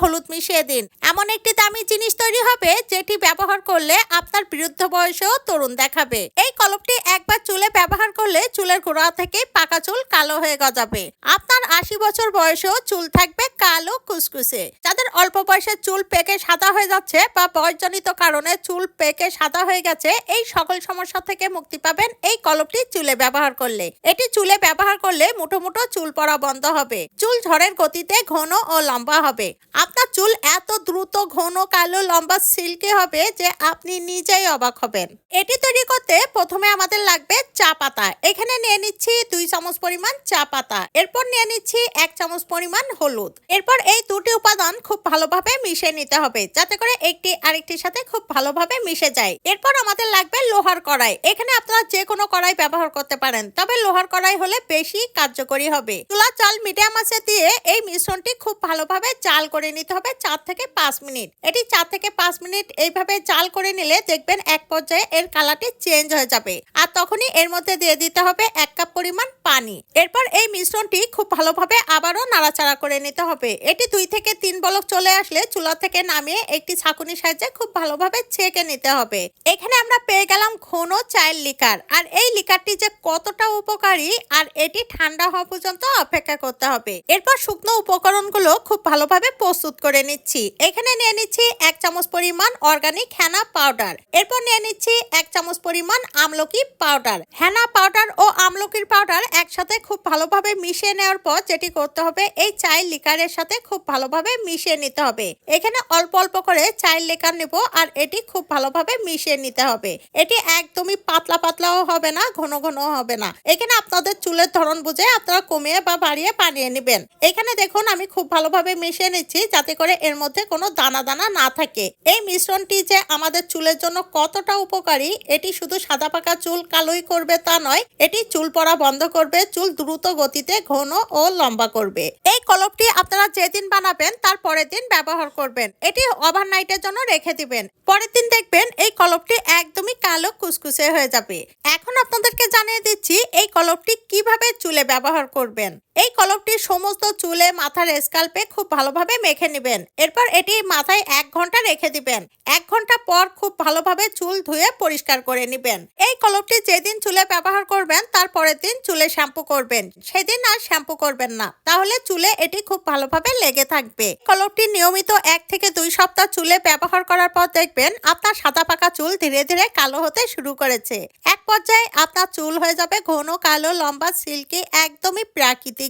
হলুদ মিশিয়ে দিন। এমন একটি দামি জিনিস তৈরি হবে, যেটি ব্যবহার করলে আপনার বৃদ্ধ বয়সেও তরুণ দেখাবে। এই কলপটি একবার চুলে ব্যবহার করলে চুলের গোড়া থেকে পাকা চুল কালো হয়ে গজাবে। আপনার আশি বছর বয়সেও চুল থাকবে কালো কুসকুসে। যাদের অল্প বয়সে চুল পেকে সাদা হয়ে যাচ্ছে বা বয়সজনিত কারণে চুল পেকে সাদা হয়ে গেছে, এই সকল সমস্যা থেকে মুক্তি পাবেন এই কলপটি চুলে ব্যবহার করলে। এটি চুলে ব্যবহার করলে মুঠো চুল পড়া বন্ধ হবে। চুল ঝড়ের গতিতে ঘন ও লম্বা হবে। আপনার চুল এত দ্রুত ঘন কালো লম্বা সিল্কি হবে যে আপনি নিজেই অবাক হবেন। এটি তৈরি করতে প্রথমে আমাদের লাগবে চা পাতা। এখানে নিয়ে নিচ্ছি দুই চামচ পরিমাণ চা পাতা। এরপর নিয়ে নিচ্ছি এক চামচ পরিমাণ হলুদ। এরপর এই দুটি উপাদান খুব ভালোভাবে মিশিয়ে নিতে হবে, যাতে করে একটি আরেকটির সাথে খুব ভালোভাবে মিশে যায়। এরপর আমাদের লাগবে লোহার কড়াই। এখানে আপনারা যে কোনো কড়াই ব্যবহার করতে পারেন, তবে লোহার কড়াই হলে বেশি কার্যকরী হবে। তুলা চাল মিডিয়াম আছে দিয়ে এই মিশ্রণটি খুব ভালোভাবে চাল করে নিতে হবে চার থেকে পাঁচ মিনিট। এটি চার থেকে পাঁচ মিনিট এইভাবে চাল করে নিলে দেখবেন এক পর্যায়ে এর কালারটি চেঞ্জ হয়ে যাবে। আর তখনই এর মধ্যে দিয়ে দিতে হবে এক কাপ পরিমাণ পানি। এরপর এই মিশ্রণটি খুব ভালোভাবে আবারও নাড়াচাড়া করে নিতে হবে। এটি দুই থেকে তিন বলক চলে আসলে চুলা থেকে নামিয়ে একটি ছাঁকুনির সাহায্যে খুব ভালোভাবে ছেঁকে নিতে হবে। এখানে আমরা পেয়ে গেলাম ঘন চায়ের লিকার। আর এই লিকারটি যে কতটা উপকারী আর এটি ঠান্ডা হওয়া পর্যন্ত অপেক্ষা করতে হবে। এরপর শুকনো উপকরণগুলো খুব ভালোভাবে প্রস্তুত করে নিচ্ছি। এখানে নিয়ে নিচ্ছি এক চামচ পরিমাণ অর্গানিক হেনা পাউডার। এরপর নিয়ে নিচ্ছি এক চামচ পরিমাণ আমলকি পাউডার। হেনা পাউডার ও আমলকির পাউডার একসাথে খুব ভালোভাবে মিশিয়ে নেওয়ার পর যেটি করতে হবে, এই চায়ের লিকারের সাথে খুব ভালোভাবে মিশিয়ে নিতে হবে। এখানে অল্প অল্প করে চায়ের লিকার নেব আর এটি খুব ভালোভাবে মিশিয়ে নিতে হবে। এটি একদমই পাতলা পাতলাও হবে না, ঘন ঘন হবে না। এখানে আপনাদের চুলের ধরন বুঝে আপনারা কমিয়ে বা বাড়িয়ে বানিয়ে নেবেন। এখানে দেখুন আমি খুব ভালোভাবে মিশিয়ে নিচ্ছি যাতে করে এর মধ্যে কোনো দানা দানা না থাকে। এই মিশ্রণটি যে আমাদের চুলের জন্য কতটা উপকারী, এটি শুধু সাদা পাকা চুল কালোই করবে তা নয়, এটি চুল পড়া বন্ধ করবে, চুল দ্রুত গতিতে ঘন ও লম্বা করবে। এই কলপটি আপনারা যেদিন বানাবেন, তার পরের দিন ব্যবহার করবেন। এটি ওভারনাইটের জন্য রেখে দিবেন। পরের দিন দেখবেন এই কলপটি একদমই কালো কুসকুসে হয়ে যাবে। এখন আপনাদেরকে জানিয়ে দিচ্ছি, এই কলপটি কীভাবে চুলে ব্যবহার করবেন। এই কলপটি সমস্ত চুলে, মাথার স্কাল্পে খুব ভালোভাবে মেখে নেবেন। এরপর এটি মাথায় এক ঘণ্টা রেখে দিবেন। এক ঘণ্টা পর খুব ভালোভাবে চুল ধুয়ে পরিষ্কার করে নেবেন। এই কলপটি যেদিন চুলে ব্যবহার করবেন, তার পরের দিন চুলে শ্যাম্পু করবেন। সেদিন আর শ্যাম্পু করবেন না। তাহলে চুলে এটি খুব ভালোভাবে লেগে থাকবে। কলপটি নিয়মিত এক থেকে দুই সপ্তাহ চুলে ব্যবহার করার পর দেখবেন, আপনার সাদা পাকা চুল ধীরে ধীরে কালো হতে শুরু করেছে। এক পর্যায়ে আপনার চুল হয়ে যাবে ঘন, কালো, লম্বা, সিল্কি, একদমই প্রাকৃতিক